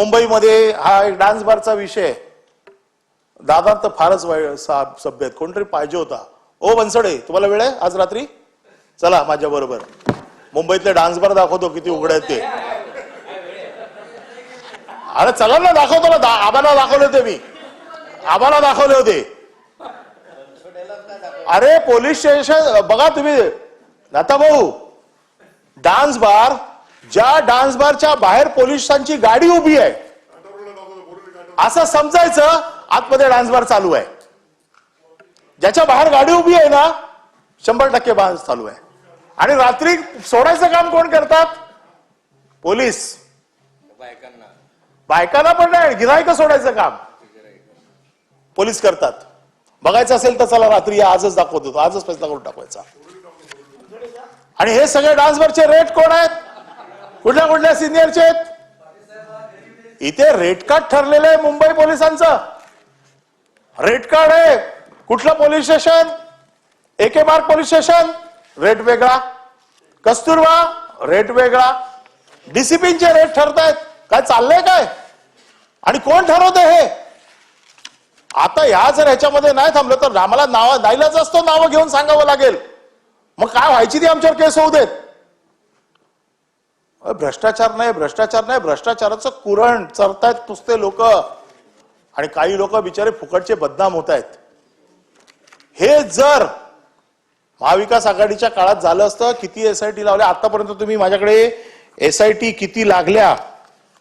मुंबईमध्ये हा एक डान्स बारचा विषय दादा तर फारच वाईट सा- सभ्य आहेत. कोणतरी पाहिजे होता. ओ बनसडे तुम्हाला वेळ आहे? आज रात्री? चला माझ्या बरोबर. मुंबईतले डान्स बार दाखवतो किती उघड आहेत ते. अरे चला ना दाखवतो ना. दा- आबाला दाखवले होते मी. आबाला दाखवले होते. अरे पोलीस स्टेशन बघा तुम्ही. नाता भाऊ डान्स बार ज्या डान्स बारच्या बाहेर पोलिसांची गाडी उभी आहे असं समजायचं आतमध्ये डान्स बार चालू आहे. ज्याच्या बाहेर गाडी उभी आहे ना शंभर टक्के डान्स चालू आहे. आणि रात्री सोडायचं काम कोण करतात? पोलीस. बायकांना बायकांना पण नाही गिरायक सोडायचं काम. पोलीस करतात. बघायचं असेल तर चला रात्री या आजच दाखवतो आजच फैसला करून टाकवायचा. आणि हे सगळे डान्सवरचे रेट कोण आहेत? कुठल्या कुठल्या सिनियरचे आहेत? इथे रेड कार्ड ठरलेलं आहे मुंबई पोलिसांचं. रेड कार्ड आहे. कुठलं पोलीस स्टेशन एके मार्क पोलीस स्टेशन रेट वेगळा. कस्तुरबा? रेट वेगळा. डिसिप्लिनचे रेट ठरतायत. काय चाललंय काय? आणि कोण ठरवतंय हे? आता या जर ह्याच्यामध्ये नाही थांबलं तर आम्हाला नाव नाईलाच असतो नावं घेऊन सांगावं लागेल. मग काय व्हायची ती आमच्यावर केस होऊ देत? भ्रष्टाचार नाही भ्रष्टाचार नाही भ्रष्टाचाराचं कुरण चरतायत पुसते लोक. आणि काही लोक बिचारे फुकटचे बदनाम होत आहेत हे जर महाविकास आघाडीच्या काळात झालं असतं किती एस आय टी लावल्या आतापर्यंत तुम्ही माझ्याकडे एस आय टी किती लागल्या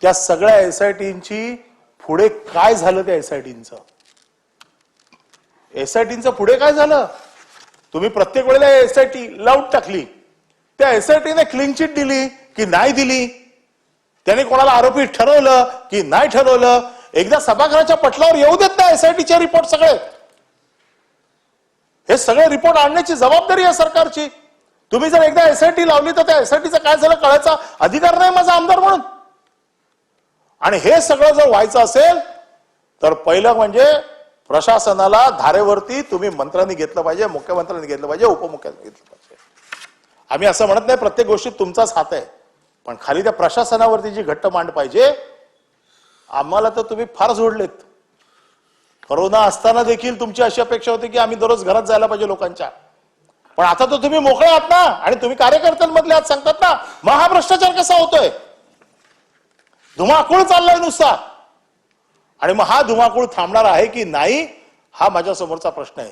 त्या सगळ्या एस आय टींची पुढे काय झालं त्या एस आय टींचं एस आय टींचं पुढे काय झालं? तुम्ही प्रत्येक वेळेला एस आय टी लावून टाकली. त्या एस आय क्लीन चिट दिली की नाही दिली? त्याने कोणाला आरोपी ठरवलं की नाही ठरवलं? एकदा सभागृहाच्या पटलावर येऊ देत त्या एस आय रिपोर्ट सगळे. हे सगळे रिपोर्ट आणण्याची जबाबदारी आहे सरकारची. तुम्ही जर एकदा एसआयटी लावली तर त्या एसआयटीचं काय झालं कळायचा अधिकार नाही माझा आमदार म्हणून. आणि हे सगळं जर व्हायचं असेल तर पहिलं म्हणजे प्रशासनाला धारेवरती तुम्ही मंत्र्यांनी घेतलं पाहिजे मुख्यमंत्र्यांनी घेतलं पाहिजे उपमुख्यमंत्र्यांनी घेतलं पाहिजे. आम्ही असं म्हणत नाही प्रत्येक गोष्टीत तुमचाच हात आहे. पण खाली त्या प्रशासनावरती जी घट्ट मांड पाहिजे आम्हाला तर तुम्ही फार जोडलेत. करोना असताना देखील तुमची अशी अपेक्षा होती की आम्ही दररोज घरात जायला पाहिजे लोकांच्या. पण आता तर तुम्ही मोकळे आहात ना आणि तुम्ही कार्यकर्त्यांमधले आज सांगतात ना मग हा भ्रष्टाचार कसा होतोय? धुमाकूळ चाललाय नुसता. आणि मग हा धुमाकूळ थांबणार आहे की नाही हा माझ्या समोरचा प्रश्न आहे.